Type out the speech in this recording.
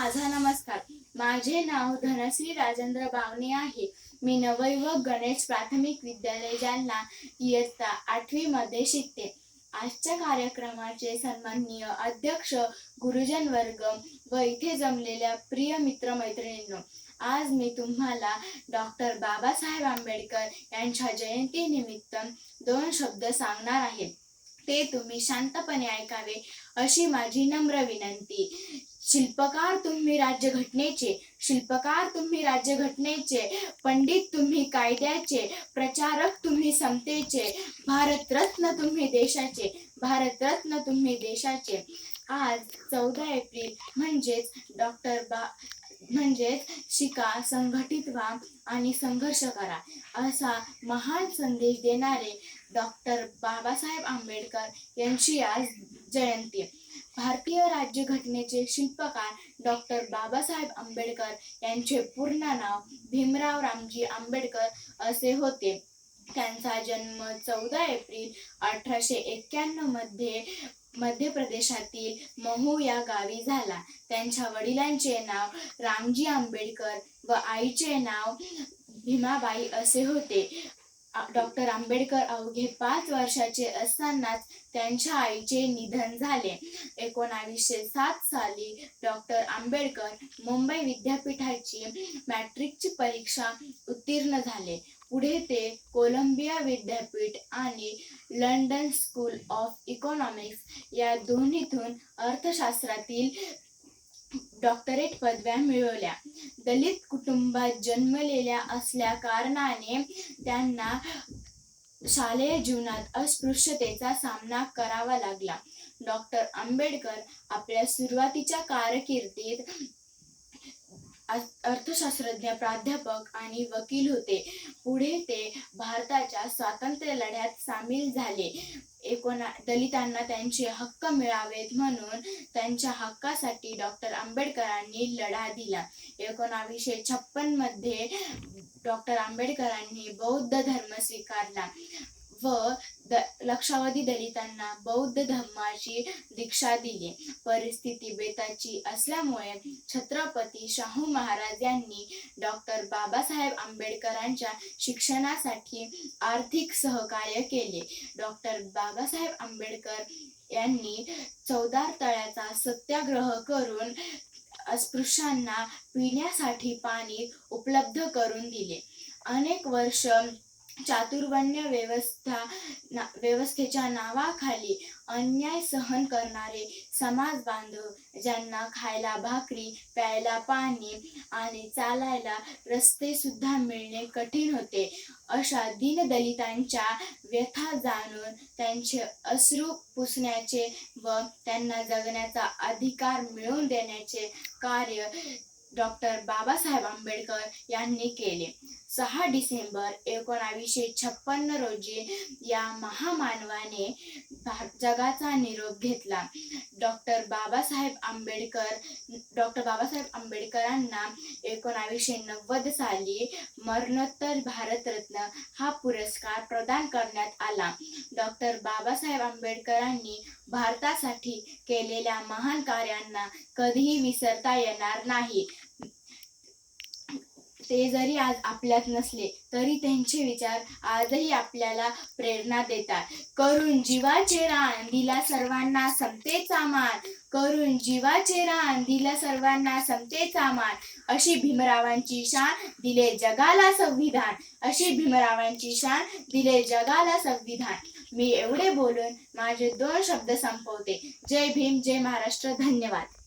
माझा नमस्कार. माझे नाव धनश्री राजेंद्र बावणे आहे. मी नवयुवक गणेश प्राथमिक विद्यालय जालना इयत्ता आठवी मध्ये शिकते. आजच्या कार्यक्रमाचे सन्माननीय अध्यक्ष गुरुजन वर्ग व इथे जमलेल्या प्रिय मित्र मैत्रिणींनो आज मी तुम्हाला डॉक्टर बाबासाहेब आंबेडकर यांच्या जयंतीनिमित्त दोन शब्द सांगणार आहे. ते तुम्ही शांतपणे ऐकावे अशी माझी नम्र विनंती. शिल्पकार तुम्ही राज्यघटनेचे शिल्पकार तुम्ही राज्यघटनेचे पंडित तुम्ही कायद्याचे प्रचारक तुम्ही समतेचे भारतरत्न तुम्ही देशाचे भारतरत्न तुम्ही देशाचे. आज चौदा एप्रिल म्हणजेच डॉक्टर बा म्हणजेच शिका संघटित व्हा आणि संघर्ष करा असा महान संदेश देणारे डॉक्टर बाबासाहेब आंबेडकर यांची आज जयंती. भारतीय राज्यघटनेचे शिल्पकार डॉक्टर बाबासाहेब आंबेडकर यांचे पूर्ण नाव भीमराव रामजी आंबेडकर असे होते. त्यांचा जन्म चौदा एप्रिल अठराशे एक्क्याण्णवमध्ये मध्य प्रदेशातील महू या गावी झाला. त्यांच्या वडिलांचे नाव रामजी आंबेडकर व आईचे नाव भीमाबाई असे होते. डॉक्टर आंबेडकर अवघे पाच वर्षाचे असतानाच त्यांच्या आईचे निधन झाले. एकोणावीसशे सात साली डॉक्टर आंबेडकर मुंबई विद्यापीठाची मॅट्रिकची परीक्षा उत्तीर्ण झाले. पुढे ते कोलंबिया विद्यापीठ आणि लंडन स्कूल ऑफ इकॉनॉमिक्स या दोन्हीतून अर्थशास्त्रातील डॉक्टरेट पदव्या मिळवल्या. दलित कुटुंबात जन्मलेल्या असल्या कारणाने त्यांना शालेय जीवनात अस्पृश्यतेचा सामना करावा लागला. डॉक्टर आंबेडकर आपल्या सुरुवातीच्या कारकिर्दीत अर्थशास्त्रज्ञ प्राध्यापक आणि वकील होते. पुढे ते भारताच्या स्वातंत्र्य लढ्यात सामील झाले. एकोणा दलितांना त्यांचे हक्क मिळावेत म्हणून त्यांच्या हक्कासाठी डॉक्टर आंबेडकरांनी लढा दिला. एकोणावीसशे छप्पनमध्ये डॉक्टर आंबेडकरांनी बौद्ध धर्म स्वीकारला व लक्षावधी दलितांना बौद्ध धर्माची दीक्षा दिली. परिस्थिती बेताची असल्यामुळे छत्रपती शाहू महाराज यांनी डॉक्टर बाबासाहेब आंबेडकरांच्या शिक्षणासाठी आर्थिक सहकार्य केले. डॉक्टर बाबासाहेब आंबेडकर यांनी चौदार तळ्याचा सत्याग्रह करून अस्पृश्यांना पिण्यासाठी पाणी उपलब्ध करून दिले. अनेक वर्ष चातुर्वण्य व्यवस्था ना व्यवस्थेच्या नावाखाली अन्याय सहन करणारे समाज बांधव ज्यांना खायला भाकरी प्यायला पाणी आणि चालायला रस्ते सुद्धा मिळणे कठीण होते. अशा दीनदलितांच्या व्यथा जाणून त्यांचे अश्रू पुसण्याचे व त्यांना जगण्याचा अधिकार मिळवून देण्याचे कार्य डॉक्टर बाबासाहेब आंबेडकर यांनी केले. सहा डिसेंबर एकोणावीसशे छप्पन्न रोजी या महामानवाने जगाचा निरोप घेतला. डॉक्टर बाबासाहेब आंबेडकर डॉक्टर बाबासाहेब आंबेडकरांना एकोणावीसशे नव्वद साली मरणोत्तर भारतरत्न हा पुरस्कार प्रदान करण्यात आला. डॉक्टर बाबासाहेब आंबेडकरांनी भारतासाठी केलेल्या महान कार्यांना कधीही विसरता येणार नाही. ते जरी आज आपल्यात नसले तरी त्यांचे विचार आजही आपल्याला प्रेरणा देतात. करून जीवाचे रान दिला सर्वांना समतेचा मान. करून जीवाचे रान दिला सर्वांना समतेचा मान. अशी भीमरावांची शान दिले जगाला संविधान. अशी भीमरावांची शान दिले जगाला संविधान. मी एवढे बोलून माझे दोन शब्द संपवते. जय भीम जय महाराष्ट्र. धन्यवाद.